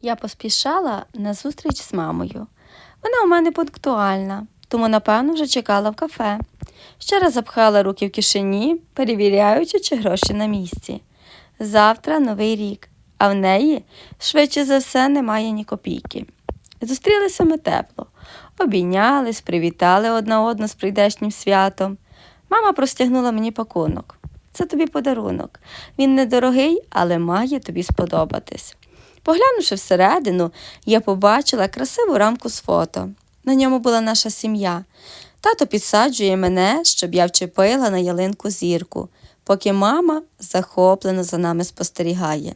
Я поспішала на зустріч з мамою. Вона у мене пунктуальна, тому, напевно, вже чекала в кафе. Ще раз запхала руки в кишені, перевіряючи, чи гроші на місці. Завтра новий рік, а в неї, швидше за все, немає ні копійки. Зустрілися ми тепло, обійнялись, привітали одна одну з прийдешнім святом. Мама простягнула мені пакунок. Це тобі подарунок. Він недорогий, але має тобі сподобатись. Поглянувши всередину, я побачила красиву рамку з фото. На ньому була наша сім'я. Тато підсаджує мене, щоб я вчепила на ялинку зірку, поки мама захоплено за нами спостерігає.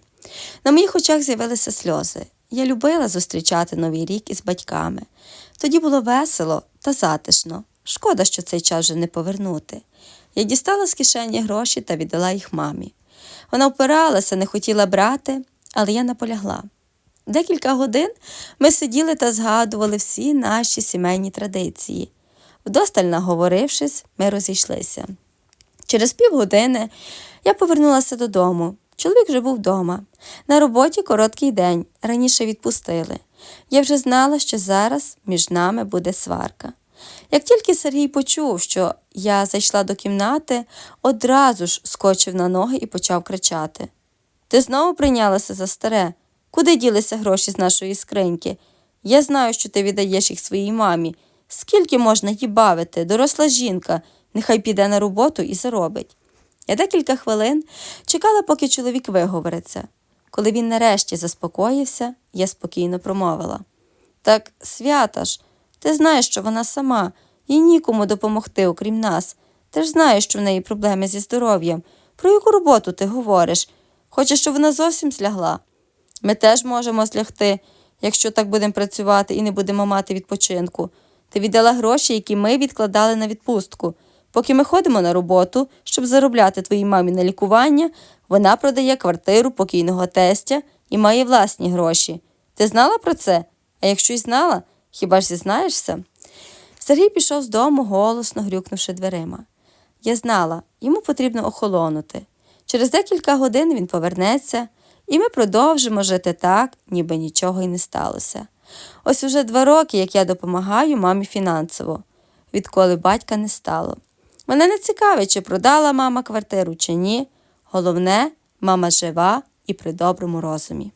На моїх очах з'явилися сльози. Я любила зустрічати новий рік із батьками. Тоді було весело та затишно. Шкода, що цей час вже не повернути. Я дістала з кишені гроші та віддала їх мамі. Вона впиралася, не хотіла брати, але я наполягла. Декілька годин ми сиділи та згадували всі наші сімейні традиції. Вдосталь наговорившись, ми розійшлися. Через півгодини я повернулася додому. Чоловік вже був вдома. На роботі короткий день, раніше відпустили. Я вже знала, що зараз між нами буде сварка. Як тільки Сергій почув, що я зайшла до кімнати, одразу ж скочив на ноги і почав кричати. Ти знову прийнялася за старе? Куди ділися гроші з нашої скриньки? Я знаю, що ти віддаєш їх своїй мамі. Скільки можна її бавити? Доросла жінка, нехай піде на роботу і заробить. Я декілька хвилин чекала, поки чоловік виговориться. Коли він нарешті заспокоївся, я спокійно промовила. Так, свята ж, ти знаєш, що вона сама, їй нікому допомогти, окрім нас. Ти ж знаєш, що в неї проблеми зі здоров'ям. Про яку роботу ти говориш? Хочеш, щоб вона зовсім злягла? Ми теж можемо злягти, якщо так будемо працювати і не будемо мати відпочинку. Ти віддала гроші, які ми відкладали на відпустку. Поки ми ходимо на роботу, щоб заробляти твоїй мамі на лікування, вона продає квартиру покійного тестя і має власні гроші. Ти знала про це? А якщо й знала, хіба ж зізнаєшся? Сергій пішов з дому, голосно грюкнувши дверима. Я знала, йому потрібно охолонути. Через декілька годин він повернеться, і ми продовжимо жити так, ніби нічого й не сталося. Ось уже два роки, як я допомагаю мамі фінансово, відколи батька не стало. Мене не цікавить, чи продала мама квартиру, чи ні. Головне, мама жива і при доброму розумі.